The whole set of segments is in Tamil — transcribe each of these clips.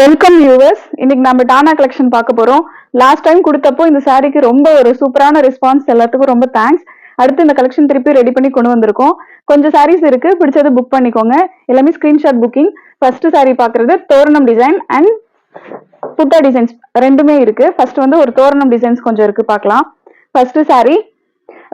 வெல்கம் வியூவர்ஸ் இன்னைக்கு நம்ம டானா கலெக்ஷன் பார்க்க போறோம். லாஸ்ட் டைம் கொடுத்தப்போ இந்த சாரிக்கு ரொம்ப ஒரு சூப்பரான ரெஸ்பான்ஸ் எல்லாத்துக்கும் ரொம்ப தேங்க்ஸ் அடுத்து இந்த கலெக்ஷன் திருப்பி ரெடி பண்ணி கொண்டு வந்திருக்கோம். கொஞ்சம் சாரீஸ் இருக்கு. பிடிச்சது புக் பண்ணிக்கோங்க. எல்லாமே ஸ்கிரீன்ஷாட் புக்கிங் ஃபர்ஸ்ட் சாரி பாக்குறது தோரணம் டிசைன் அண்ட் புட்டா டிசைன்ஸ் ரெண்டுமே இருக்கு. ஃபர்ஸ்ட் வந்து ஒரு தோரணம் டிசைன்ஸ் கொஞ்சம் இருக்கு. பார்க்கலாம். ஃபர்ஸ்ட் சாரி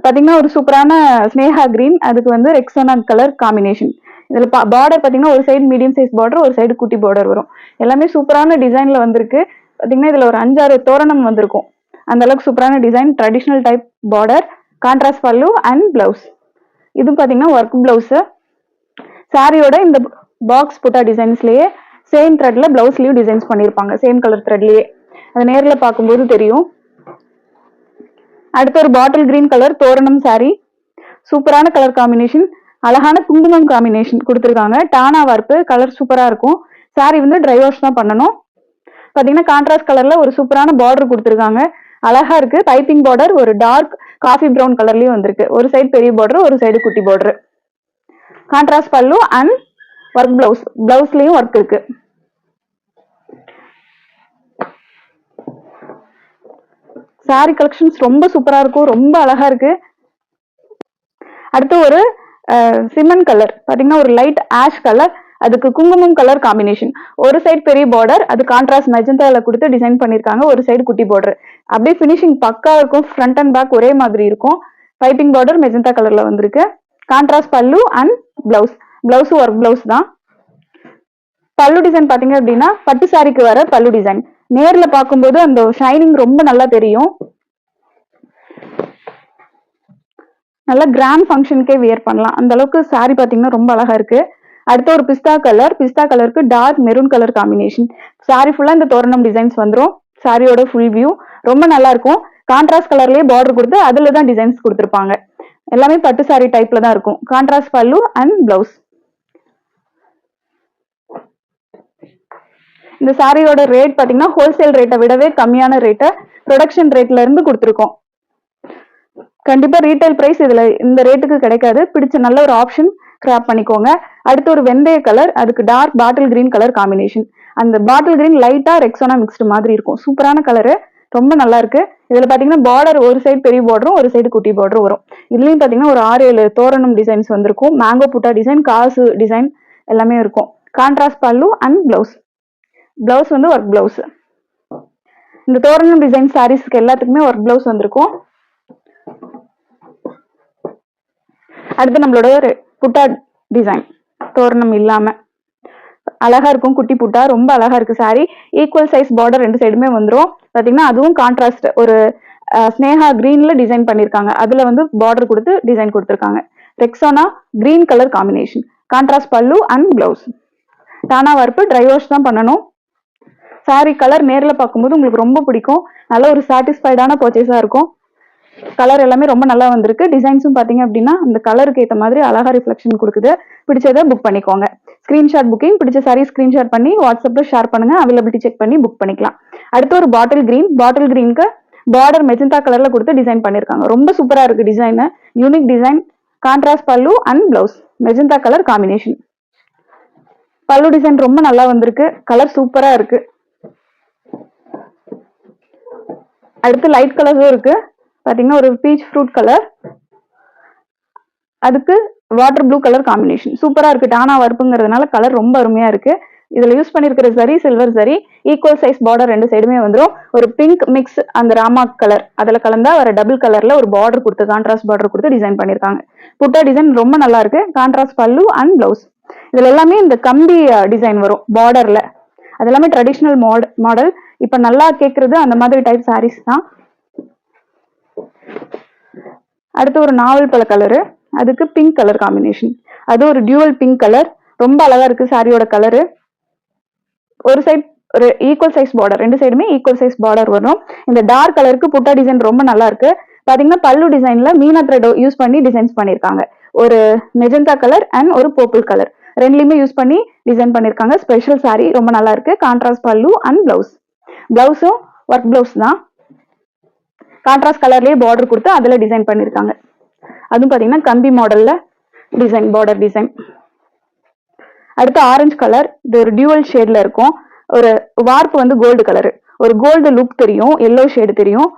பாத்தீங்கன்னா ஒரு சூப்பரான ஸ்னேஹா கிரீன் அதுக்கு வந்து ரெக்ஸோனா கலர் காம்பினேஷன் இதில் பா பார்டர் பார்த்தீங்கன்னா ஒரு சைடு மீடியம் சைஸ் பார்டர் ஒரு சைடு குட்டி பார்டர் வரும். எல்லாமே சூப்பரான டிசைனில் வந்திருக்கு. பார்த்தீங்கன்னா இதில் ஒரு அஞ்சாறு தோரணம் வந்திருக்கும். அந்த அளவுக்கு சூப்பரான design traditional type border contrast பல்லு அண்ட் பிளவுஸ் இது பார்த்தீங்கன்னா ஒர்க் பிளவுஸு சாரியோட இந்த பாக்ஸ் புட்டா டிசைன்ஸ்லேயே சேம் த்ரெட்ல பிளவுஸ்லயும் டிசைன்ஸ் பண்ணியிருப்பாங்க சேம் கலர் த்ரெட்லயே அது நேரில் பார்க்கும்போது தெரியும். அடுத்து ஒரு பாட்டில் கிரீன் கலர் தோரணம் சாரி சூப்பரான கலர் காம்பினேஷன் அழகான குங்குமம் காம்பினேஷன் கொடுத்துருக்காங்க. டானா வார்ப்பு கலர் சூப்பரா இருக்கும். சாரி வந்து ட்ரை வாஷ் தான் பண்ணணும். பாத்தீங்கன்னா கான்ட்ராஸ்ட் கலர்ல ஒரு சூப்பரான பார்டர் கொடுத்துருக்காங்க. அழகா இருக்கு. பைப்பிங் பார்டர் ஒரு டார்க் காஃபி ப்ரௌன் கலர்லயும் வந்திருக்கு. ஒரு சைடு பெரிய பார்டர் ஒரு சைடு குட்டி பார்டர் கான்ட்ராஸ்ட் பல்லு அண்ட் ஒர்க் பிளவுஸ் பிளவுஸ்லயும் ஒர்க் இருக்கு. சாரி கலெக்ஷன்ஸ் ரொம்ப சூப்பரா இருக்கும். ரொம்ப அழகா இருக்கு. அடுத்து ஒரு சிமன் கலர். பாத்தீங்கன்னா ஒரு லைட் ஆஷ் கலர் அதுக்கு குங்குமம் கலர் காம்பினேஷன் ஒரு சைடு பெரிய பார்டர் அது கான்ட்ராஸ்ட் மெஜந்தால கொடுத்து டிசைன் பண்ணிருக்காங்க. ஒரு சைடு குட்டி பார்டர் அப்படியே ஃபினிஷிங் பக்கா இருக்கும் ஃப்ரண்ட் அண்ட் பேக் ஒரே மாதிரி இருக்கும். பைப்பிங் பார்டர் மெஜந்தா கலர்ல வந்திருக்கு. கான்ட்ராஸ்ட் பல்லு and blouse blouse work blouse தான். பல்லு டிசைன் பாத்தீங்க அப்படின்னா பட்டு சாரிக்கு வர பல்லு டிசைன் நேர்ல பார்க்கும்போது அந்த ஷைனிங் ரொம்ப நல்லா தெரியும். நல்லா கிராண்ட் ஃபங்க்ஷனுக்கே வியர் பண்ணலாம். அந்த அளவுக்கு சாரி பார்த்தீங்கன்னா ரொம்ப அழகா இருக்கு. அடுத்து ஒரு பிஸ்தா கலர் பிஸ்தா கலருக்கு dark maroon colour combination sari ஃபுல்லா இந்த தோரணம் டிசைன்ஸ் வந்துடும் சாரியோட ஃபுல் வியூ ரொம்ப நல்லா இருக்கும். கான்ட்ராஸ்ட் கலர்லயே பார்டர் கொடுத்து அதுல தான் டிசைன்ஸ் கொடுத்துருப்பாங்க. எல்லாமே பட்டு சாரி டைப்ல தான் இருக்கும். கான்ட்ராஸ்ட் பல்லு அண்ட் பிளவுஸ் இந்த சாரியோட ரேட் பாத்தீங்கன்னா ஹோல்சேல் ரேட்டை விடவே கம்மியான ரேட்டை ப்ரொடக்ஷன் ரேட்ல இருந்து கொடுத்துருக்கோம். கண்டிப்பா ரீட்டைல் பிரைஸ் இதுல இந்த ரேட்டுக்கு கிடைக்காது. பிடிச்ச நல்ல ஒரு ஆப்ஷன் கிராப் பண்ணிக்கோங்க. அடுத்து ஒரு வெந்தய கலர் அதுக்கு dark bottle green colour combination அந்த பாட்டில் கிரீன் லைட்டா ரெக்ஸோனா மிக்ஸ்டு மாதிரி இருக்கும். சூப்பரான கலரு ரொம்ப நல்லா இருக்கு. இதுல பாத்தீங்கன்னா பார்டர் ஒரு சைடு பெரிய பார்டரும் ஒரு சைடு குட்டி பார்டரும் வரும். இதுலயும் பாத்தீங்கன்னா ஒரு ஆறு ஏழு தோரணம் டிசைன்ஸ் வந்திருக்கும். மேங்கோ புட்டா டிசைன் காசு டிசைன் எல்லாமே இருக்கும். கான்ட்ராஸ்ட் பல்லு அண்ட் பிளவுஸ் பிளவுஸ் வந்து ஒர்க் பிளவுஸ் இந்த தோரணம் டிசைன் சாரீஸ்க்கு எல்லாத்துக்குமே ஒர்க் பிளவுஸ் வந்திருக்கும். அடுத்து நம்மளோட ஒரு புட்டா டிசைன் தோரணம் இல்லாம. அழகா இருக்கும் குட்டி புட்டா. ரொம்ப அழகா இருக்கு சாரி ஈக்குவல் சைஸ் பார்டர் ரெண்டு சைடுமே வந்துடும் பாத்தீங்கன்னா அதுவும் கான்ட்ராஸ்ட் ஒரு ஸ்னேகா கிரீன்ல டிசைன் பண்ணிருக்காங்க. அதுல வந்து பார்டர் கொடுத்து டிசைன் கொடுத்துருக்காங்க. Rexona green colour combination contrast பல்லு அண்ட் பிளவுஸ் தானா வறுப்பு ட்ரை வாஷ் தான் பண்ணணும். சாரி கலர் நேரில் பார்க்கும்போது உங்களுக்கு ரொம்ப பிடிக்கும். நல்ல ஒரு சாட்டிஸ்ஃபைடான பர்ச்சேஸாக இருக்கும். கலர் எல்லாமே ரொம்ப நல்லா வந்திருக்கு. டிசைன்ஸும் பார்த்தீங்க அப்படின்னா அந்த கலருக்கு ஏற்ற மாதிரி அழகா ரிஃப்ளெக்ஷன் கொடுக்குது. பிடிச்சதை புக் பண்ணிக்கோங்க. ஸ்கிரீன்ஷாட் புக்கிங் பிடிச்ச சாரி ஸ்கிரீன்ஷாட் பண்ணி வாட்ஸ்அப்பில் ஷேர் பண்ணுங்க. அவைலபிலிட்டி செக் பண்ணி புக் பண்ணிக்கலாம். அடுத்து ஒரு பாட்டில் கிரீன் பாட்டில் கிரீனுக்கு பார்டர் மெஜந்தா கலர்ல கொடுத்து டிசைன் பண்ணியிருக்காங்க ரொம்ப சூப்பரா இருக்கு டிசைன் யூனிக் டிசைன் கான்ட்ராஸ்ட் பல்லு and blouse magenta colour combination பல்லு டிசைன் ரொம்ப நல்லா வந்திருக்கு. கலர் சூப்பரா இருக்கு. அடுத்து லைட் கலர்ஸும் இருக்கு. பாத்தீங்கன்னா ஒரு பீச் ஃப்ரூட் கலர் அதுக்கு வாட்டர் ப்ளூ கலர் காம்பினேஷன் சூப்பரா இருக்கு. டானா வறுப்புங்கிறதுனால கலர் ரொம்ப அருமையா இருக்கு. இதுல யூஸ் பண்ணிருக்கிற சரி சில்வர் சரி ஈக்குவல் சைஸ் பார்டர் ரெண்டு சைடுமே வந்துடும் ஒரு பிங்க் மிக்ஸ் அந்த ராமா கலர் அதுல கலந்தா வர டபுள் கலர்ல ஒரு பார்டர் கொடுத்து கான்ட்ராஸ்ட் பார்டர் கொடுத்து டிசைன் பண்ணிருக்காங்க. புட்டா டிசைன் ரொம்ப நல்லா இருக்கு. கான்ட்ராஸ்ட் பல்லு அண்ட் பிளவுஸ் இதுல எல்லாமே இந்த கம்பி டிசைன் வரும். பார்டர்ல அது எல்லாமே ட்ரெடிஷ்னல் மாடல் இப்ப நல்லா கேக்குறது அந்த மாதிரி டைப் சாரீஸ் தான். அடுத்து ஒரு நாவல் பழ கலரு அதுக்கு பிங்க் கலர் காம்பினேஷன் அது ஒரு டியூவல் பிங்க் கலர் ரொம்ப அழகா இருக்கு சாரியோட கலரு ஒரு சைட் ஒரு ஈக்குவல் சைஸ் பார்டர் ரெண்டு சைடுமே ஈக்குவல் சைஸ் பார்டர் வரும். இந்த டார்க் கலருக்கு புட்டா டிசைன் ரொம்ப நல்லா இருக்கு. பாத்தீங்கன்னா பல்லு டிசைன்ல மீனா த்ரெட் யூஸ் பண்ணி டிசைன்ஸ் பண்ணிருக்காங்க. ஒரு மெஜந்தா கலர் அண்ட் ஒரு பர்பிள் கலர் ரெண்டுலயுமே யூஸ் பண்ணி டிசைன் பண்ணிருக்காங்க. ஸ்பெஷல் saree ரொம்ப நல்லா இருக்கு. கான்ட்ராஸ்ட் பல்லு அண்ட் பிளவுஸ் பிளவுஸும் ஒர்க் பிளவுஸ் தான். கான்ட்ராஸ்ட் கலர்லயே பார்டர் கொடுத்து அதுல டிசைன் பண்ணிருக்காங்க. அதுவும் பாத்தீங்கன்னா கம்பி மாடல்ல டிசைன் பார்டர் டிசைன் அடுத்து ஆரஞ்சு கலர் இது ஒரு டியூவல் ஷேட்ல இருக்கும். ஒரு வார்ப்பு வந்து கோல்டு கலரு ஒரு கோல்டு லுக் தெரியும் எல்லோ ஷேடு தெரியும்.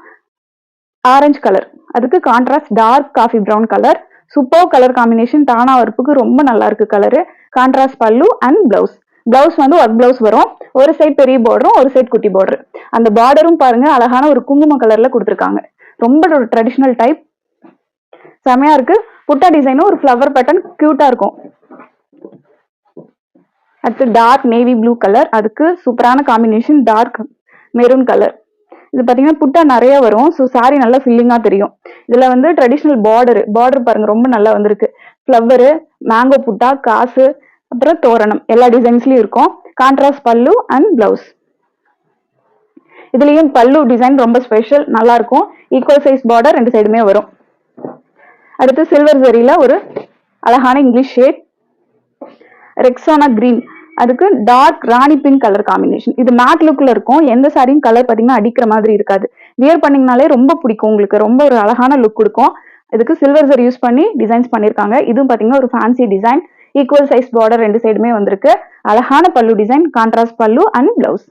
ஆரஞ்சு கலர் அதுக்கு contrast dark coffee brown colour super colour combination தானா வர்ப்புக்கு ரொம்ப நல்லா இருக்கு colour contrast pallu and blouse blouse வந்து ஒர்க் பிளவுஸ் வரும். ஒரு சைடு பெரிய பார்டரும் ஒரு சைடு குட்டி பார்டர் அந்த பார்டரும் பாருங்க அழகான ஒரு குங்கும கலர்ல கொடுத்துருக்காங்க. ரொம்ப ஒரு ட்ரெடிஷ்னல் டைப் செமையா இருக்கு. புட்டா டிசைனும் ஒரு ஃப்ளவர் பேட்டர்ன் கியூட்டா இருக்கும். அடுத்து டார்க் நேவி ப்ளூ கலர் அதுக்கு சூப்பரான காம்பினேஷன் டார்க் மெரூன் கலர் இது பாத்தீங்கன்னா புட்டா நிறைய வரும். ஸோ சாரி நல்லா ஃபில்லிங்காக தெரியும். இதுல வந்து ட்ரெடிஷ்னல் பார்டர் பார்டர் பாருங்க ரொம்ப நல்லா வந்திருக்கு. ஃப்ளவரு மேங்கோ புட்டா காசு அப்புறம் தோரணம். எல்லா டிசைன்ஸ்லயும் இருக்கும். கான்ட்ராஸ்ட் பல்லு அண்ட் பிளவுஸ் இதுலயும் பல்லு டிசைன் ரொம்ப ஸ்பெஷல் நல்லா இருக்கும் ஈக்குவல் சைஸ் பார்டர் ரெண்டு சைடுமே வரும். அடுத்து சில்வர் ஜரியில ஒரு அழகான இங்கிலீஷ் ஷேட் ரெக்ஸானா கிரீன் அதுக்கு dark rani pink colour combination இது மேட் லுக்ல இருக்கும். எந்த சாரியும் கலர் பாத்தீங்கன்னா அடிக்கிற மாதிரி இருக்காது. வியர் பண்ணீங்கனாலே ரொம்ப பிடிக்கும் உங்களுக்கு. ரொம்ப ஒரு அழகான லுக் கொடுக்கும். இதுக்கு சில்வர் ஜர் யூஸ் பண்ணி டிசைன்ஸ் பண்ணியிருக்காங்க இதுவும் பாத்தீங்கன்னா ஒரு fancy design equal size border ரெண்டு சைடுமே வந்திருக்கு. அழகான pallu design contrast pallu and blouse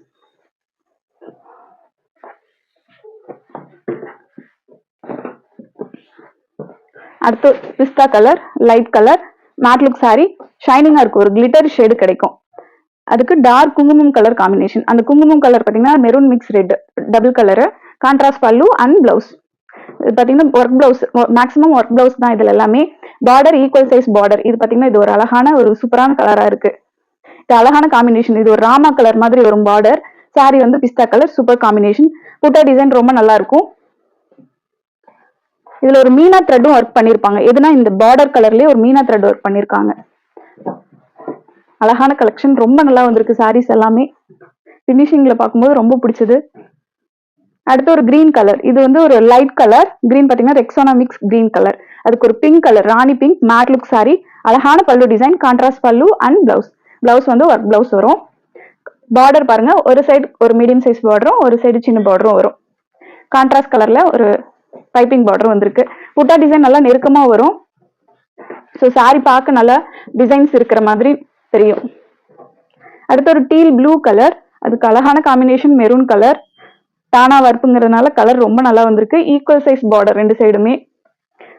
அடுத்து pista colour light colour matte look saree. ஷைனிங்கா இருக்கும் ஒரு கிளிட்டர் ஷேடு கிடைக்கும். அதுக்கு டார்க் குங்குமம் கலர் காம்பினேஷன் அந்த குங்குமம் கலர் பாத்தீங்கன்னா maroon mix red double colour contrast pallu and blouse இது பாத்தீங்கன்னா work blouse maximum work blouse தான் இதுல எல்லாமே. பார்டர் ஈக்குவல் சைஸ் பார்டர் இது பாத்தீங்கன்னா இது ஒரு அழகான ஒரு சூப்பரான கலரா இருக்கு. இது அழகான காம்பினேஷன் இது ஒரு ராமா கலர் மாதிரி வரும் பார்டர் சாரி வந்து pista colour super combination butta design ரொம்ப நல்லா இருக்கும். இதுல ஒரு மீனா த்ரெட்டும் ஒர்க் பண்ணிருப்பாங்க. எதுனா இந்த பார்டர் கலர்லயே ஒரு மீனா த்ரெட் ஒர்க் பண்ணிருக்காங்க. அழகான கலெக்ஷன் ரொம்ப நல்லா வந்திருக்கு சாரீஸ் எல்லாமே. பினிஷிங்ல பார்க்கும்போது ரொம்ப பிடிச்சது. அடுத்து ஒரு கிரீன் கலர் இது வந்து ஒரு லைட் கலர் கிரீன் பாத்தீங்கன்னா ரெக்ஸோனா மிக்ஸ் கிரீன் கலர் அதுக்கு ஒரு pink colour rani pink matte look sari அழகான pallu design contrast pallu and blouse blouse வந்து ஒர்க் பிளவுஸ் வரும். பார்டர் பாருங்க. ஒரு சைடு ஒரு மீடியம் சைஸ் பார்டரும் ஒரு சைடு சின்ன பார்டரும் வரும். கான்ட்ராஸ்ட் கலர்ல ஒரு பைப்பிங் பார்டர் வந்திருக்கு. புட்டா டிசைன் நல்லா நெருக்கமா வரும். ஸோ சாரி பார்க்க நல்லா டிசைன்ஸ் இருக்கிற மாதிரி தெரியும். அடுத்து ஒரு டீல் ப்ளூ கலர் அதுக்கு அழகான காம்பினேஷன் மெரூன் கலர் தானா வறுப்புங்கிறதுனால கலர் ரொம்ப நல்லா வந்திருக்கு. ஈக்குவல் சைஸ் பார்டர் ரெண்டு சைடுமே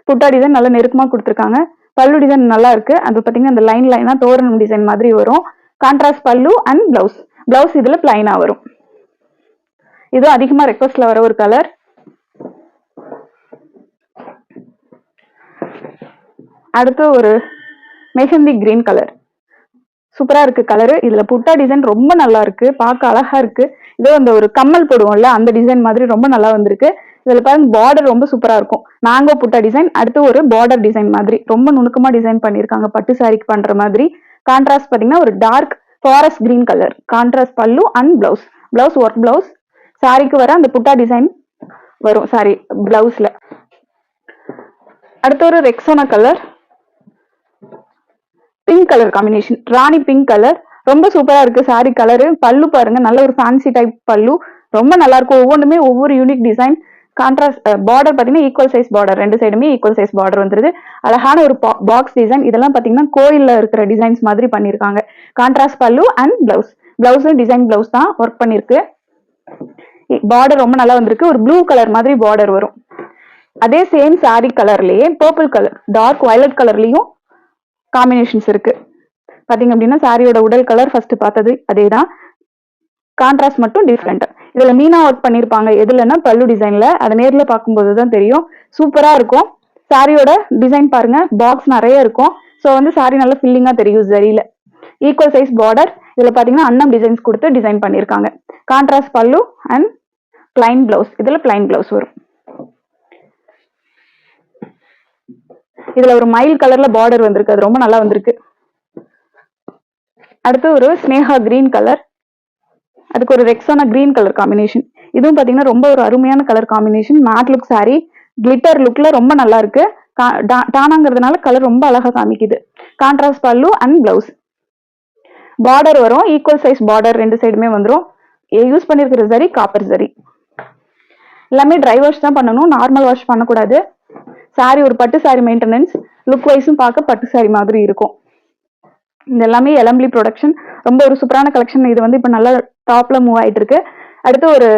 புட்டா டிசைன் நல்லா நெருக்கமா கொடுத்துருக்காங்க. பல்லு டிசைன் நல்லா இருக்கு. அது பாத்தீங்கன்னா அந்த லைன் லைனா தோரணம் டிசைன் மாதிரி வரும். கான்ட்ராஸ்ட் பல்லு அண்ட் பிளவுஸ் பிளவுஸ் இதுல பிளைனா வரும். இதுவும் அதிகமா ரெக்வஸ்ட்ல வர ஒரு கலர் அடுத்து ஒரு மெஹந்தி கிரீன் கலர் சூப்பரா இருக்கு கலரு இதுல புட்டா டிசைன் ரொம்ப நல்லா இருக்கு. பார்க்க அழகா இருக்கு. இதோ அந்த ஒரு கம்மல் போடுவோம்ல அந்த டிசைன் மாதிரி ரொம்ப நல்லா வந்திருக்கு. இதுல பாருங்க பார்டர் ரொம்ப சூப்பரா இருக்கும். மேங்கோ புட்டா டிசைன் அடுத்து ஒரு பார்டர் டிசைன் மாதிரி. ரொம்ப நுணுக்கமா டிசைன் பண்ணிருக்காங்க பட்டு சாரிக்கு பண்ற மாதிரி. கான்ட்ராஸ்ட் பாத்தீங்கன்னா ஒரு dark forest green colour contrast pallu and blouse blouse work blouse சாரிக்கு வர அந்த புட்டா டிசைன் வரும் சாரி பிளவுஸ்ல அடுத்து ஒரு Rexona colour pink colour combination rani pink colour ரொம்ப சூப்பரா இருக்கு சாரி கலரு பல்லு பாருங்க நல்ல ஒரு ஃபேன்சி டைப் பல்லு. ரொம்ப நல்லா இருக்கும். ஒவ்வொன்றுமே ஒவ்வொரு யூனிக் டிசைன் கான்ட்ராஸ்ட் பார்டர் பார்த்தீங்கன்னா ஈக்குவல் சைஸ் பார்டர் ரெண்டு சைடுமே ஈக்குவல் சைஸ் பார்டர் வந்துருது. அழகான ஒரு பாக்ஸ் டிசைன் இதெல்லாம் பார்த்தீங்கன்னா கோயிலில் இருக்கிற டிசைன்ஸ் மாதிரி பண்ணியிருக்காங்க. கான்ட்ராஸ்ட் பல்லு அண்ட் பிளவுஸ் பிளவுஸும் டிசைன் பிளவுஸ் தான் ஒர்க் பண்ணியிருக்கு. பார்டர் ரொம்ப நல்லா வந்திருக்கு. ஒரு ப்ளூ கலர் மாதிரி பார்டர் வரும். அதே சேம் சாரி கலர்லயே பர்பிள் கலர் டார்க் வயலட் கலர்லயும் காம்பினேஷன்ஸ் இருக்கு. பார்த்தீங்க அப்படின்னா சாரியோட உடல் கலர் ஃபர்ஸ்ட் பார்த்தது அதேதான். கான்ட்ராஸ்ட் மட்டும் டிஃப்ரெண்ட் இதுல மீனா ஒர்க் பண்ணிருப்பாங்க. எதுலன்னா பல்லு டிசைன்ல அதை நேரில் பார்க்கும்போது தான் தெரியும் சூப்பரா இருக்கும். சாரியோட டிசைன் பாருங்க பாக்ஸ் நிறைய இருக்கும். ஸோ வந்து சாரி நல்லா ஃபில்லிங்கா தெரியும் சரியில ஈக்குவல் சைஸ் பார்டர் இதுல பாத்தீங்கன்னா அன்னம் டிசைன்ஸ் கொடுத்து டிசைன் பண்ணிருக்காங்க. Contrast pallu and plain blouse இதுல பிளைன் பிளவுஸ் வரும். இதுல ஒரு மயில் கலர்ல பார்டர் வந்திருக்கு. அது ரொம்ப நல்லா வந்திருக்கு. அடுத்து ஒரு ஸ்னேகா கிரீன் கலர் அதுக்கு ஒரு ரெக்ஸானா கிரீன் கலர் காம்பினேஷன் இதுவும் பாத்தீங்கன்னா ரொம்ப ஒரு அருமையான colour combination matte look sari glitter லுக்ல ரொம்ப நல்லா இருக்கு. கா- டா- டானாங்கிறதுனால கலர் ரொம்ப அழகா காமிக்குது. Contrast pallu and blouse border வரும். ஈக்குவல் சைஸ் பார்டர் ரெண்டு சைடுமே வந்துடும் யூஸ் பண்ணிருக்கிற சரி காப்பர் சரி எல்லாமே ட்ரை வாஷ் தான் பண்ணணும். நார்மல் வாஷ் பண்ணக்கூடாது. சாரி ஒரு பட்டு சாரி மெயின்டெனன்ஸ் லுக் வைஸும் பார்க்க பட்டு சாரி மாதிரி இருக்கும். இது எல்லாமே எலம்பிளி ப்ரொடக்ஷன் ரொம்ப ஒரு சூப்பரான கலெக்ஷன் இது வந்து இப்போ நல்லா டாப்ல மூவ் ஆயிட்டு இருக்கு. அடுத்து ஒரு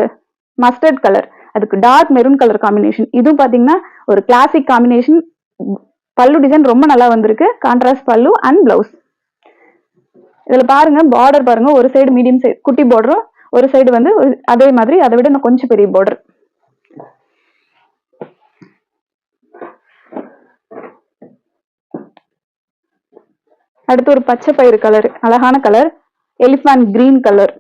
மஸ்டர்ட் கலர் அதுக்கு டார்க் மெரூன் கலர் காம்பினேஷன் இதுவும் பார்த்தீங்கன்னா ஒரு கிளாசிக் காம்பினேஷன் பல்லு டிசைன் ரொம்ப நல்லா வந்திருக்கு. கான்ட்ராஸ்ட் பல்லு அண்ட் பிளவுஸ் இதில் பாருங்க பார்டர் பாருங்க. ஒரு சைடு மீடியம் சைடு குட்டி பார்டரும் ஒரு சைடு வந்து அதே மாதிரி அதை விட கொஞ்சம் பெரிய பார்டர் அடுத்து ஒரு பச்சை பயிறு கலர் அழகான கலர் எலிஃபண்ட் கிரீன் கலர்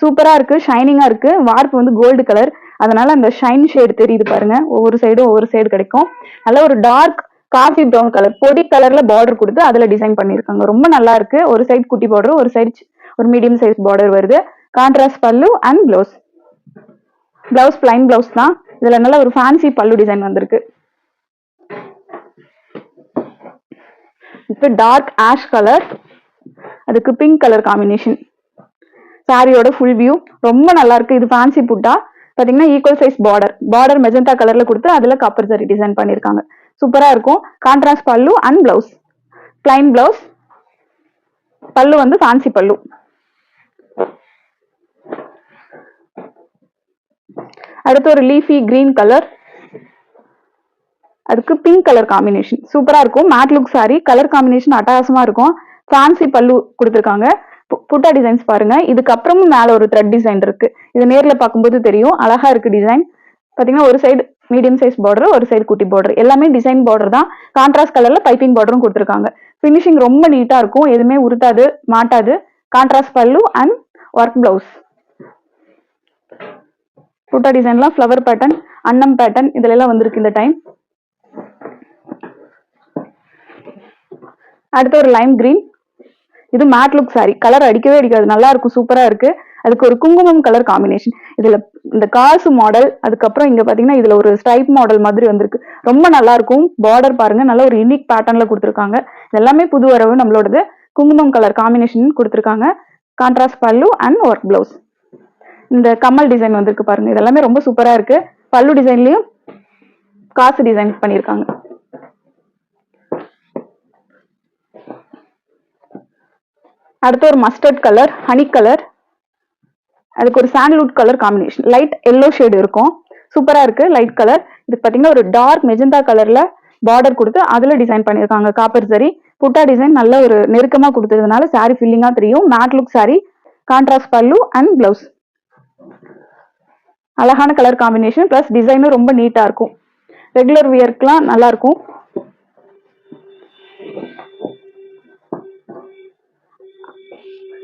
சூப்பராக இருக்கு ஷைனிங்காக இருக்கு. வார்ப்பு வந்து கோல்டு கலர் அதனால அந்த ஷைன் ஷேடு தெரியுது பாருங்க. ஒவ்வொரு சைடும் ஒவ்வொரு சைடு கிடைக்கும். நல்ல ஒரு டார்க் காஃபி ப்ரௌன் கலர் பொடி கலர்ல பார்டர் கொடுத்து அதில் டிசைன் பண்ணியிருக்காங்க. ரொம்ப நல்லா இருக்கு. ஒரு சைடு குட்டி பார்டர் ஒரு சைடு ஒரு மீடியம் சைஸ் பார்டர் வருது. Contrast pallu and blouse blouse plain blouse தான். இதில் நல்ல ஒரு ஃபேன்சி பல்லு டிசைன் வந்திருக்கு. இப்போ டார்க் ஆஷ் கலர் அதுக்கு பிங்க் கலர் காம்பினேஷன் சாரியோட ஃபுல் வியூ ரொம்ப நல்லா இருக்கு. இது ஃபேன்சி புட்டா பாத்தீங்கன்னா equal size border border magenta கலர்ல கொடுத்து அதுல கப்பர் சரி டிசைன் பண்ணிருக்காங்க. சூப்பரா இருக்கும். கான்ட்ராஸ்ட் பல்லு அண்ட் பிளவுஸ் பிளைன் பிளவுஸ் பல்லு வந்து ஃபேன்சி பல்லு. அடுத்து ஒரு லீஃபி கிரீன் கலர் அதுக்கு பிங்க் கலர் காம்பினேஷன் சூப்பரா இருக்கும். Matte look sari colour combination அட்டகாசமா இருக்கும். ஃபேன்சி பல்லு கொடுத்துருக்காங்க. புட்டா டிசைன்ஸ் பாருங்க. இதுக்கப்புறமும் மேல ஒரு த்ரெட் டிசைன் இருக்கு. இது நேர்ல பார்க்கும்போது தெரியும். அழகா இருக்கு டிசைன் பாத்தீங்கன்னா ஒரு சைடு மீடியம் சைஸ் பார்டர் ஒரு சைடு குட்டி பார்டர் எல்லாமே டிசைன் பார்டர் தான். கான்ட்ராஸ்ட் கலர்ல பைப்பிங் பார்டரும் கொடுத்துருக்காங்க. ஃபினிஷிங் ரொம்ப நீட்டா இருக்கும். எதுவுமே உருத்தாது மாட்டாது. கான்ட்ராஸ்ட் பல்லு அண்ட் ஒர்க் பிளவுஸ் புட்டா டிசைன்லாம் ஃப்ளவர் பேட்டர்ன் அன்னம் பேட்டர்ன் இதுல எல்லாம் வந்திருக்கு இந்த டைம் அடுத்து ஒரு லைம் கிரீன் இது மேட் லுக் சாரி கலர் அடிக்கவே அடிக்காது. நல்லா இருக்கும். சூப்பரா இருக்கு. அதுக்கு ஒரு குங்குமம் கலர் காம்பினேஷன் இதுல இந்த காசு மாடல் அதுக்கப்புறம் இங்க பாத்தீங்கன்னா இதுல ஒரு ஸ்ட்ரைப் மாடல் மாதிரி வந்திருக்கு. ரொம்ப நல்லா இருக்கும். பார்டர் பாருங்க. நல்ல ஒரு யூனிக் பேட்டர்ன்ல கொடுத்துருக்காங்க. எல்லாமே புது வரவு நம்மளோடது. குங்குமம் கலர் காம்பினேஷன் கொடுத்துருக்காங்க. Contrast pallu and work blouse இந்த கம்மல் டிசைன் வந்திருக்கு பாருங்க. இதெல்லாமே ரொம்ப சூப்பரா இருக்கு. பல்லு டிசைன்லயும் காசு டிசைன் பண்ணியிருக்காங்க அடுத்து ஒரு மஸ்டர்ட் கலர் ஹனி கலர் அதுக்கு ஒரு sandalwood colour combination light yellow shade இருக்கும். சூப்பராக இருக்கு லைட் கலர் இது பார்த்தீங்கன்னா ஒரு டார்க் மெஜந்தா கலர்ல பார்டர் கொடுத்து அதில் டிசைன் பண்ணியிருக்காங்க. காப்பர் சரி புட்டா டிசைன் நல்ல ஒரு நெருக்கமாக கொடுத்ததுனால சாரீ ஃபில்லிங்காக தெரியும். Matte look saree contrast pallu and blouse அழகான கலர் காம்பினேஷன் ப்ளஸ் டிசைனும் ரொம்ப நீட்டாக இருக்கும். ரெகுலர் வியர்க்கெலாம் நல்லா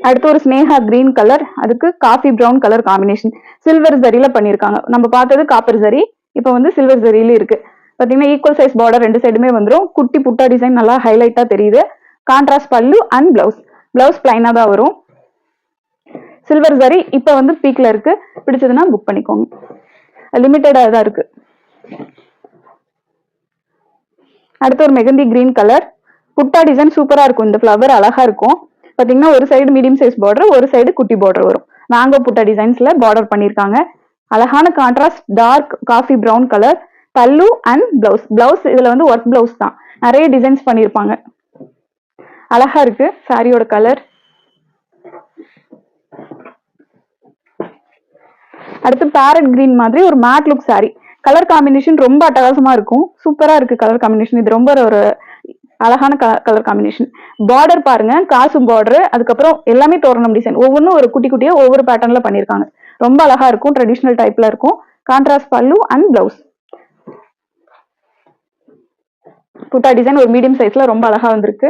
அடுத்து ஒரு ஸ்னேகா கிரீன் கலர் அதுக்கு coffee brown colour combination silver ஜரியில பண்ணியிருக்காங்க நம்ம பார்த்தது காப்பர் ஜரி இப்போ வந்து சில்வர் ஜரியில இருக்கு. பாத்தீங்கன்னா ஈக்குவல் சைஸ் பார்டர் ரெண்டு சைடுமே வந்துடும் குட்டி புட்டா டிசைன் நல்லா ஹைலைட்டா தெரியுது. கான்ட்ராஸ்ட் பல்லு அண்ட் பிளவுஸ் பிளவுஸ் பிளைனா தான் வரும். சில்வர் ஜரி இப்போ வந்து பீக்ல இருக்கு. பிடிச்சதுன்னா புக் பண்ணிக்கோங்க. லிமிட்டடா தான் இருக்கு. அடுத்து ஒரு mehndi green colour butta design சூப்பரா இருக்கும். இந்த ஃப்ளவர் அழகா இருக்கும். பார்த்தீங்கன்னா ஒரு சைடு மீடியம் சைஸ் பார்டர் ஒரு சைடு குட்டி பார்டர் வரும். மேங்கோ புட்டா டிசைன்ஸ்ல பார்டர் பண்ணியிருக்காங்க. அழகான contrast dark coffee brown colour pallu and blouse blouse இதுல வந்து ஒர்க் பிளவுஸ் தான். நிறைய டிசைன்ஸ் பண்ணியிருப்பாங்க. அழகா இருக்கு சாரியோட கலர் அடுத்து பேரட் கிரீன் மாதிரி ஒரு matte look sari colour combination ரொம்ப அட்டகாசமா இருக்கும். சூப்பரா இருக்கு கலர் காம்பினேஷன் இது ரொம்ப ஒரு அழகான கலர் காம்பினேஷன் பார்டர் பாருங்க காசும் பார்டர் அதுக்கப்புறம் எல்லாமே தோரணம் டிசைன் ஒவ்வொன்றும் ஒரு குட்டி குட்டியா ஒவ்வொரு பேட்டர்ன்ல பண்ணிருக்காங்க ரொம்ப அழகா இருக்கும் ட்ரெடிஷ்னல் டைப்ல இருக்கும். Contrast pallu and blouse butta design ஒரு மீடியம் சைஸ்ல ரொம்ப அழகா வந்திருக்கு.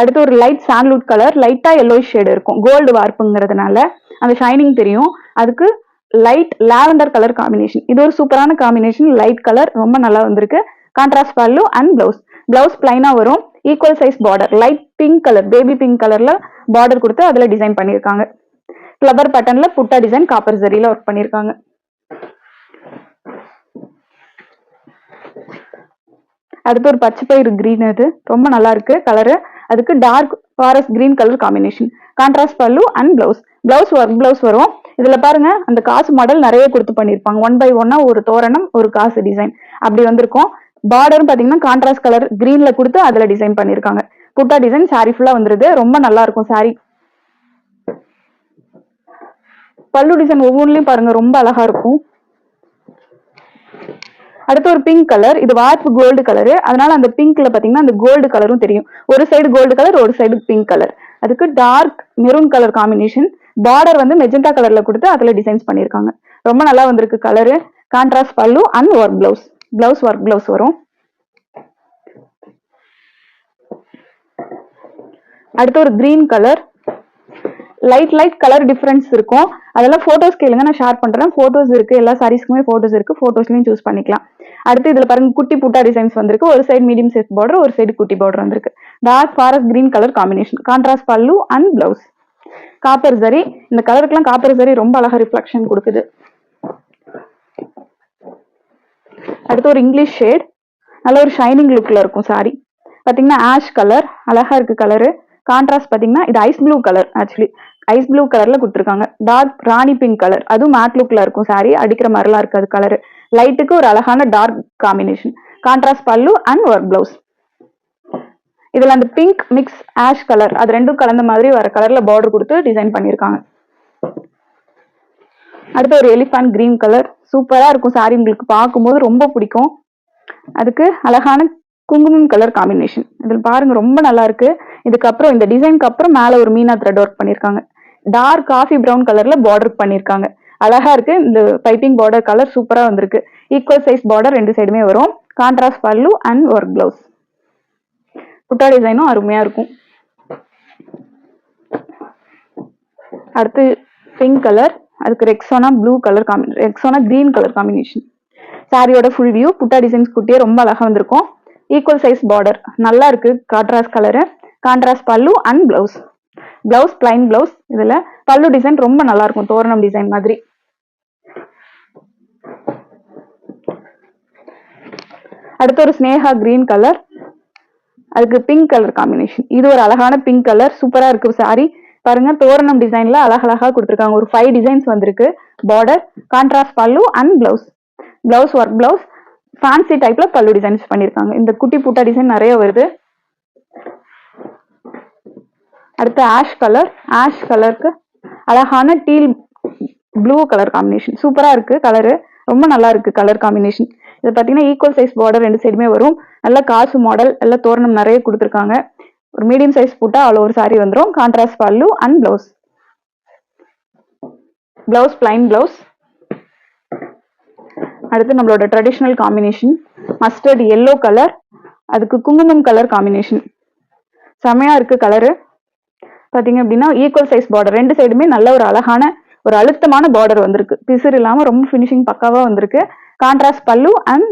அடுத்து ஒரு லைட் சாண்ட்லூட் கலர் லைட்டா எல்லோ ஷேடு இருக்கும். கோல்டு வார்ப்புங்கிறதுனால அந்த ஷைனிங் தெரியும். அதுக்கு லைட் லாவெண்டர் கலர் காம்பினேஷன் இது ஒரு சூப்பரான காம்பினேஷன் லைட் கலர் ரொம்ப நல்லா வந்திருக்கு. கான்ட்ராஸ்ட் பல்லு அண்ட் பிளவுஸ் பிளவுஸ் பிளைனா வரும். Equal size border light pink colour baby pink கலர்ல பார்டர் கொடுத்து அதுல டிசைன் பண்ணிருக்காங்க ஃப்ளவர் பட்டன்ல புட்டா டிசைன் காப்பர் ஜரியில ஒர்க் பண்ணிருக்காங்க அடுத்து ஒரு பச்சை பயிறு கிரீன் அது. ரொம்ப நல்லா இருக்கு கலரு அதுக்கு dark forest green colour combination contrast pallu and blouse blouse work blouse வரும். இதுல பாருங்க அந்த காசு மாடல் நிறைய கொடுத்து பண்ணிருப்பாங்க ஒன் பை ஒன்னா ஒரு தோரணம் ஒரு காசு டிசைன் அப்படி வந்திருக்கும். பார்டரும் பாத்தீங்கன்னா கான்ட்ராஸ்ட் கலர் கிரீன்ல கொடுத்து அதுல டிசைன் பண்ணிருக்காங்க புட்டா டிசைன் சாரி ஃபுல்லா வந்துருது. ரொம்ப நல்லா இருக்கும் சாரி பல்லு டிசைன் ஒவ்வொன்றுலயும் பாருங்க ரொம்ப அழகா இருக்கும். அடுத்து ஒரு பிங்க் கலர் இது வார்ப்பு கோல்டு கலரு அதனால அந்த பிங்க்ல பாத்தீங்கன்னா அந்த கோல்டு கலரும் தெரியும். ஒரு சைடு கோல்டு கலர் ஒரு சைடு பிங்க் கலர் அதுக்கு dark maroon colour combination border வந்து மெஜெண்டா கலர்ல கொடுத்து அதுல டிசைன்ஸ் பண்ணிருக்காங்க ரொம்ப நல்லா வந்திருக்கு colour contrast pallu and work blouse blouse work blouse வரும். அடுத்து ஒரு green colour light light colour difference இருக்கும். அதெல்லாம் போட்டோஸ் கேளுங்க நான் ஷேர் பண்றேன். போட்டோஸ் இருக்கு. எல்லா சாரீஸ்க்குமே போட்டோஸ் இருக்கு. போட்டோஸ்லயும் சூஸ் பண்ணிக்கலாம். அடுத்து இதுல பாருங்க குட்டி புட்டா டிசைன்ஸ் வந்திருக்கு. ஒரு சைடு மீடியம் சைஸ் பார்டர் ஒரு சைடு குட்டி பார்டர் வந்திருக்கு. Dark forest green colour combination contrast pallu and blouse copper zari இந்த கலருக்குலாம் காப்பர் சரி ரொம்ப அழகா ரிஃப்ளெக்ஷன் கொடுக்குது. அடுத்து ஒரு இங்கிலீஷ் ஷேட் நல்ல ஒரு ஷைனிங் லுக்ல இருக்கும் சாரி பாத்தீங்கன்னா ஆஷ் கலர் அழகா இருக்கு கலரு கான்ட்ராஸ்ட் பாத்தீங்கன்னா இது ice blue colour actually ice blue கலர்ல கொடுத்துருக்காங்க. டார்க் ராணி பிங்க் கலர் அதுவும் மேட் லுக்ல இருக்கும் சாரி அடிக்கிற மாதிரிலாம் இருக்காது கலர் லைட்டுக்கு ஒரு அழகான dark combination contrast pallu and work blouse இதில் அந்த பிங்க் மிக்ஸ் ஆஷ் கலர் அது ரெண்டும் கலந்த மாதிரி வர கலரில் பார்டர் கொடுத்து டிசைன் பண்ணியிருக்காங்க. அடுத்து ஒரு எலிஃபண்ட் கிரீன் கலர் சூப்பராக இருக்கும் சாரி உங்களுக்கு பார்க்கும்போது ரொம்ப பிடிக்கும். அதுக்கு அழகான குங்குமம் கலர் காம்பினேஷன் இதில் பாருங்க ரொம்ப நல்லா இருக்கு. இதுக்கப்புறம் இந்த டிசைனுக்கு அப்புறம் மேலே ஒரு மீனா த்ரெட் ஒர்க் பண்ணிருக்காங்க டார்க் காஃபி ப்ரௌன் கலர்ல பார்டர் பண்ணிருக்காங்க அழகா இருக்கு இந்த பைப்பிங் பார்டர் கலர் சூப்பரா வந்திருக்கு. ஈக்குவல் சைஸ் பார்டர் ரெண்டு சைடுமே வரும். கான்ட்ராஸ்ட் பல்லு அண்ட் ஒர்க் பிளவுஸ் புட்டா டிசைனும் அருமையா இருக்கும். அடுத்து பிங்க் கலர் அதுக்கு Rexona blue colour combi Rexona green colour combination சாரியோட ஃபுல் வியூ புட்டா டிசைன்ஸ் குட்டியே ரொம்ப அழகாக வந்திருக்கும். ஈக்குவல் சைஸ் பார்டர் நல்லா இருக்கு contrast colour contrast pallu and blouse blouse plain blouse இதில் பல்லு டிசைன் ரொம்ப நல்லா இருக்கும் தோரணம் டிசைன் மாதிரி. அடுத்து ஒரு ஸ்னேகா கிரீன் கலர் அதுக்கு பிங்க் கலர் காம்பினேஷன் இது ஒரு அழகான பிங்க் கலர் சூப்பரா இருக்கு சாரி பாருங்க தோரணம் டிசைன்ல அழகழகா கொடுத்துருக்காங்க. ஒரு ஃபைவ் டிசைன்ஸ் வந்திருக்கு. Border contrast pallu and blouse blouse work blouse fancy டைப்ல பல்லு டிசைன்ஸ் பண்ணிருக்காங்க இந்த குட்டி புட்டா டிசைன் நிறைய வருது. அடுத்து ஆஷ் கலர் ஆஷ் கலருக்கு அழகான டீல் ப்ளூ கலர் காம்பினேஷன் சூப்பரா இருக்கு கலரு ரொம்ப நல்லா இருக்கு கலர் காம்பினேஷன் இது பார்த்தீங்கன்னா ஈக்குவல் சைஸ் பார்டர் ரெண்டு சைடுமே வரும். நல்ல காசு மாடல் எல்லாம் தோரணம் நிறைய கொடுத்துருக்காங்க. ஒரு மீடியம் சைஸ் போட்டால் அவ்வளோ ஒரு சாரி வந்துடும் contrast pallu and blouse blouse plain blouse அடுத்து நம்மளோட traditional combination mustard yellow colour அதுக்கு குங்குமம் கலர் காம்பினேஷன் செமையா இருக்கு கலரு பார்த்தீங்க அப்படின்னா ஈக்குவல் சைஸ் பார்டர் ரெண்டு சைடுமே நல்ல ஒரு அழகான ஒரு அழுத்தமான பார்டர் வந்திருக்கு. பிசுறு இல்லாமல் ரொம்ப ஃபினிஷிங் பக்காவாக வந்திருக்கு. கான்ட்ராஸ்ட் பல்லு அண்ட்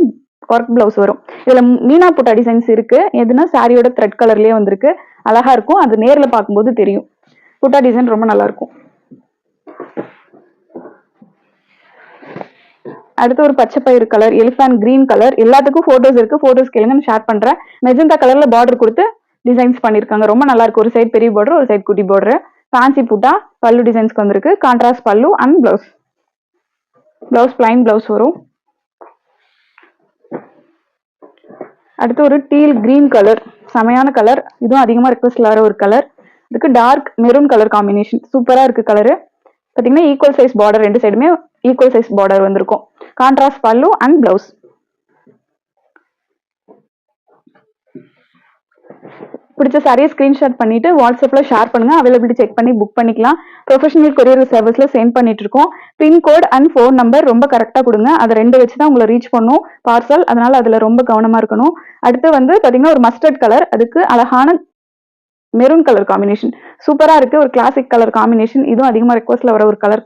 ஒர்க் பிளவுஸ் வரும். இதுல மீனா புட்டா டிசைன்ஸ் இருக்கு. எதுனா சாரியோட த்ரெட் கலர்லயே வந்திருக்கு. அழகா இருக்கும். அது நேர்ல பார்க்கும்போது தெரியும். புட்டா டிசைன் ரொம்ப நல்லா இருக்கும். அடுத்து ஒரு பச்சை பயிறு கலர் எலிஃபேன் கிரீன் கலர் எல்லாத்துக்கும் போட்டோஸ் இருக்கு. போட்டோஸ் கேளுங்க நான் ஷேர் பண்றேன். மெஜந்தா கலர்ல பார்டர் கொடுத்து டிசைன்ஸ் பண்ணிருக்காங்க ரொம்ப நல்லா இருக்கு. ஒரு சைடு பெரிய பார்டர் ஒரு சைடு குட்டி பார்டர் ஃபேன்சி புட்டா பல்லு டிசைன்ஸ்க்கு வந்திருக்கு. Contrast pallu and blouse blouse plain blouse வரும். அடுத்து ஒரு டீல் கிரீன் கலர் செமையான கலர் இதுவும் அதிகமாக ரிக்வஸ்ட் வர ஒரு கலர் இதுக்கு டார்க் மெரூன் கலர் காம்பினேஷன் சூப்பராக இருக்கு கலரு பார்த்தீங்கன்னா ஈக்குவல் சைஸ் பார்டர் ரெண்டு சைடுமே ஈக்குவல் சைஸ் பார்டர் வந்திருக்கும். கான்ட்ராஸ்ட் பல்லு அண்ட் பிளவுஸ் பிடிச்ச சாரியை ஸ்கிரீன்ஷாட் பண்ணிட்டு வாட்ஸ்அப்ல ஷேர் பண்ணுங்க. அவைலபிலிட்டி செக் பண்ணி புக் பண்ணிக்கலாம். ப்ரொஃபஷனல் கொரியர் சர்வீஸ்ல சென்ட் பண்ணிட்டு இருக்கோம். பின்கோட் அண்ட் ஃபோன் நம்பர் ரொம்ப கரெக்டா கொடுங்க. அதை ரெண்டு வச்சு தான் உங்களை ரீச் பண்ணும். பார்சல் அதனால அதுல ரொம்ப கவனமா இருக்கணும். அடுத்து வந்து பாத்தீங்கன்னா ஒரு மஸ்டர்ட் கலர் அதுக்கு அழகான மெரூன் கலர் காம்பினேஷன் சூப்பரா இருக்கு. ஒரு கிளாசிக் கலர் காம்பினேஷன் இதுவும் அதிகமா ரெக்வஸ்ட்ல வர ஒரு கலர்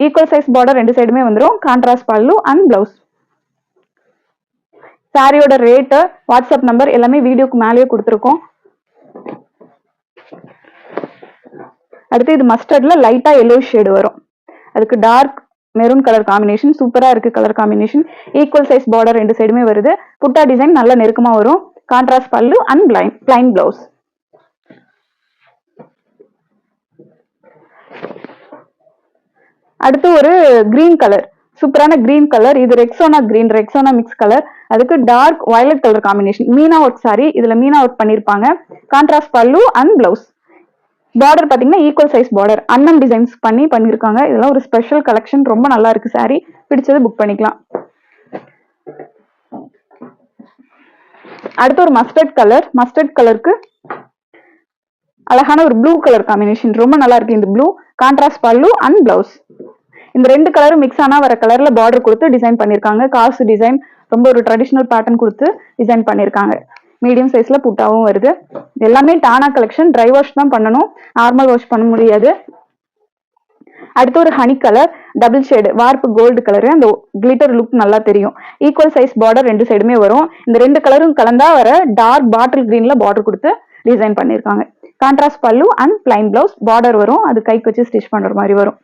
ஈக்குவல் சைஸ் பார்டர் ரெண்டு சைடுமே வந்துடும் கான்ட்ராஸ்ட் பல்லு அண்ட் பிளவுஸ் சாரியோட ரேட்டு வாட்ஸ்அப் நம்பர் எல்லாமே வீடியோக்கு மேலேயே கொடுத்துருக்கோம். அடுத்து இது மஸ்டர்ட்ல லைட்டா எல்லோ ஷேடு வரும். அதுக்கு டார்க் மெரூன் கலர் காம்பினேஷன் சூப்பரா இருக்கு colour combination equal size border ரெண்டு சைடுமே வருது. புட்டா டிசைன் நல்ல நெருக்கமா வரும். கான்ட்ராஸ்ட் பல்லு அண்ட் பிளைன் பிளைன் பிளவுஸ் அடுத்து ஒரு கிரீன் கலர் சூப்பரான கிரீன் கலர் இது Rexona green Rexona mix colour அதுக்கு dark violet colour combination Meena work sari இதுல மீனா ஒர்க் பண்ணிருப்பாங்க. Contrast pallu and blouse border பாத்தீங்கன்னா ஈக்குவல் சைஸ் பார்டர் அன்னம் டிசைன்ஸ் பண்ணி பண்ணிருக்காங்க. இதெல்லாம் ஒரு ஸ்பெஷல் கலெக்ஷன் ரொம்ப நல்லா இருக்கு சாரி பிடிச்சது புக் பண்ணிக்கலாம். அடுத்து ஒரு மஸ்டர்ட் கலர் மஸ்டர்ட் கலருக்கு அழகான ஒரு ப்ளூ கலர் காம்பினேஷன் ரொம்ப நல்லா இருக்கு இந்த blue contrast pallu and blouse இந்த ரெண்டு கலரும் மிக்ஸ் ஆனா வர கலர்ல பார்டர் கொடுத்து டிசைன் பண்ணிருக்காங்க. காசு டிசைன் ரொம்ப ஒரு ட்ரெடிஷ்னல் பேட்டர்ன் கொடுத்து டிசைன் பண்ணியிருக்காங்க. மீடியம் சைஸ்ல புட்டாவும் வருது. எல்லாமே டானா கலெக்ஷன் ட்ரை வாஷ் தான் பண்ணணும். நார்மல் வாஷ் பண்ண முடியாது. அடுத்து ஒரு ஹனி கலர் டபுள் ஷேடு வார்ப்பு கோல்டு கலரு அந்த கிளிட்டர் லுக் நல்லா தெரியும். ஈக்குவல் சைஸ் பார்டர் ரெண்டு சைடுமே வரும். இந்த ரெண்டு கலரும் கலந்தா வர டார்க் பாட்டில் கிரீன்ல பார்டர் கொடுத்து டிசைன் பண்ணியிருக்காங்க. Contrast pallu and plain blouse border வரும். அது கைக்கு வச்சு ஸ்டிச் பண்ற மாதிரி வரும்.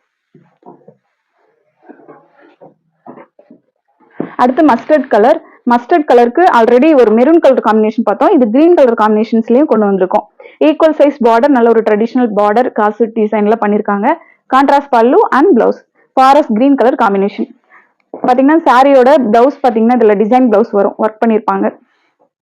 அடுத்து மஸ்டர்ட் கலர் மஸ்டர்ட் கலருக்கு ஆல்ரெடி ஒரு மெரூன் கலர் காம்பினேஷன் பார்த்தோம். இது கிரீன் கலர் காம்பினேஷன்ஸ்லயும் கொண்டு வந்திருக்கோம். ஈக்குவல் சைஸ் பார்டர் நல்ல ஒரு ட்ரெடிஷனல் பார்டர் காசு டிசைன்ல பண்ணிருக்காங்க. Contrast pallu and blouse forest green colour combination பாத்தீங்கன்னா சாரியோட பிளவுஸ் பாத்தீங்கன்னா இதுல டிசைன் பிளவுஸ் வரும். ஒர்க் பண்ணிருப்பாங்க.